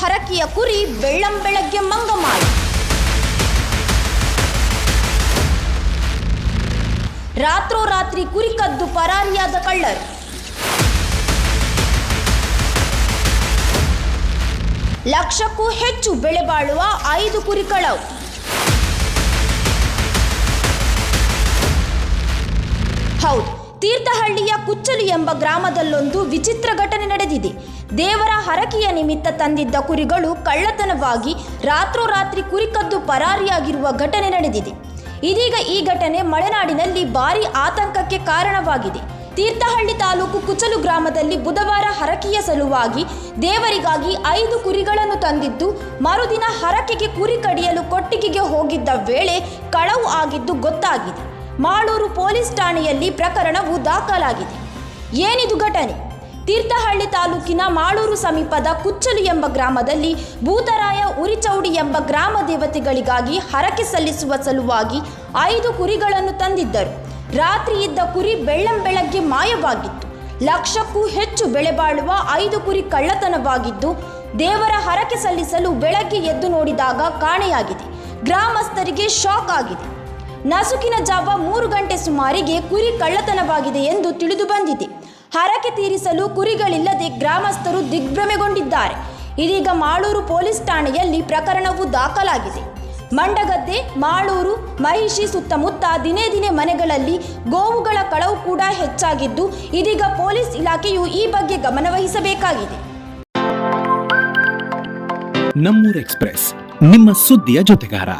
ಹರಕೆಯ ಕುರಿ ಬೆಳ್ಳಂ ಬೆಳಗ್ಗೆ ಮಂಗಮಾಯಿ ರಾತ್ರೋರಾತ್ರಿ ಕುರಿ ಕದ್ದು ಪರಾರಿಯಾದ ಕಳ್ಳರು. ಲಕ್ಷಕ್ಕೂ ಹೆಚ್ಚು ಬೆಳೆ ಬಾಳುವ ಐದು ಕುರಿ ಕಳವು. ಹೌದು ತೀರ್ಥಹಳ್ಳಿಯ ಕುಚ್ಚಲು ಎಂಬ ಗ್ರಾಮದಲ್ಲೊಂದು ವಿಚಿತ್ರ ಘಟನೆ ನಡೆದಿದೆ. ದೇವರ ಹರಕೆಯ ನಿಮಿತ್ತ ತಂದಿದ್ದ ಕುರಿಗಳು ಕಳ್ಳತನವಾಗಿ ರಾತ್ರೋರಾತ್ರಿ ಕುರಿ ಕದ್ದು ಪರಾರಿಯಾಗಿರುವ ಘಟನೆ ನಡೆದಿದೆ. ಇದೀಗ ಈ ಘಟನೆ ಮಲೆನಾಡಿನಲ್ಲಿ ಭಾರಿ ಆತಂಕಕ್ಕೆ ಕಾರಣವಾಗಿದೆ. ತೀರ್ಥಹಳ್ಳಿ ತಾಲೂಕು ಕುಚಲು ಗ್ರಾಮದಲ್ಲಿ ಬುಧವಾರ ಹರಕೆಯ ಸಲುವಾಗಿ ದೇವರಿಗಾಗಿ ಐದು ಕುರಿಗಳನ್ನು ತಂದಿದ್ದು, ಮರುದಿನ ಹರಕೆಗೆ ಕುರಿ ಕಡಿಯಲು ಕೊಟ್ಟಿಗೆಗೆ ಹೋಗಿದ್ದ ವೇಳೆ ಕಳವು ಆಗಿದ್ದು ಗೊತ್ತಾಗಿದೆ. ಮಾಳೂರು ಪೊಲೀಸ್ ಠಾಣೆಯಲ್ಲಿ ಪ್ರಕರಣವು ದಾಖಲಾಗಿದೆ. ಏನಿದು ಘಟನೆ? ತೀರ್ಥಹಳ್ಳಿ ತಾಲೂಕಿನ ಮಾಳೂರು ಸಮೀಪದ ಕುಚ್ಚಲು ಎಂಬ ಗ್ರಾಮದಲ್ಲಿ ಭೂತರಾಯ ಉರಿಚೌಡಿ ಎಂಬ ಗ್ರಾಮ ದೇವತೆಗಳಿಗಾಗಿ ಹರಕೆ ಸಲ್ಲಿಸುವ ಸಲುವಾಗಿ ಐದು ಕುರಿಗಳನ್ನು ತಂದಿದ್ದರು. ರಾತ್ರಿ ಇದ್ದ ಕುರಿ ಬೆಳ್ಳಂ ಬೆಳಗ್ಗೆ ಮಾಯವಾಗಿತ್ತು. ಲಕ್ಷಕ್ಕೂ ಹೆಚ್ಚು ಬೆಳೆ ಬಾಳುವ ಐದು ಕುರಿ ಕಳ್ಳತನವಾಗಿದ್ದು, ದೇವರ ಹರಕೆ ಸಲ್ಲಿಸಲು ಬೆಳಗ್ಗೆ ಎದ್ದು ನೋಡಿದಾಗ ಕಾಣೆಯಾಗಿದೆ. ಗ್ರಾಮಸ್ಥರಿಗೆ ಶಾಕ್ ಆಗಿದೆ. ನಸುಕಿನ ಜಾವ ಮೂರು ಗಂಟೆ ಸುಮಾರಿಗೆ ಕುರಿ ಕಳ್ಳತನವಾಗಿದೆ ಎಂದು ತಿಳಿದು ಬಂದಿದೆ. ಹರಕೆ ತೀರಿಸಲು ಕುರಿಗಳಿಲ್ಲದೆ ಗ್ರಾಮಸ್ಥರು ದಿಗ್ಭ್ರಮೆಗೊಂಡಿದ್ದಾರೆ. ಇದೀಗ ಮಾಳೂರು ಪೊಲೀಸ್ ಠಾಣೆಯಲ್ಲಿ ಪ್ರಕರಣವು ದಾಖಲಾಗಿದೆ. ಮಂಡಗದ್ದೆ, ಮಾಳೂರು, ಮಹಿಷಿ ಸುತ್ತಮುತ್ತ ದಿನೇ ದಿನೇ ಮನೆಗಳಲ್ಲಿ ಗೋವುಗಳ ಕಳವು ಕೂಡ ಹೆಚ್ಚಾಗಿದ್ದು, ಇದೀಗ ಪೊಲೀಸ್ ಇಲಾಖೆಯು ಈ ಬಗ್ಗೆ ಗಮನವಹಿಸಬೇಕಾಗಿದೆ. ನಮ್ಮೂರ್ ಎಕ್ಸ್ಪ್ರೆಸ್, ನಿಮ್ಮ ಸುದ್ದಿಯ ಜೊತೆಗಾರ.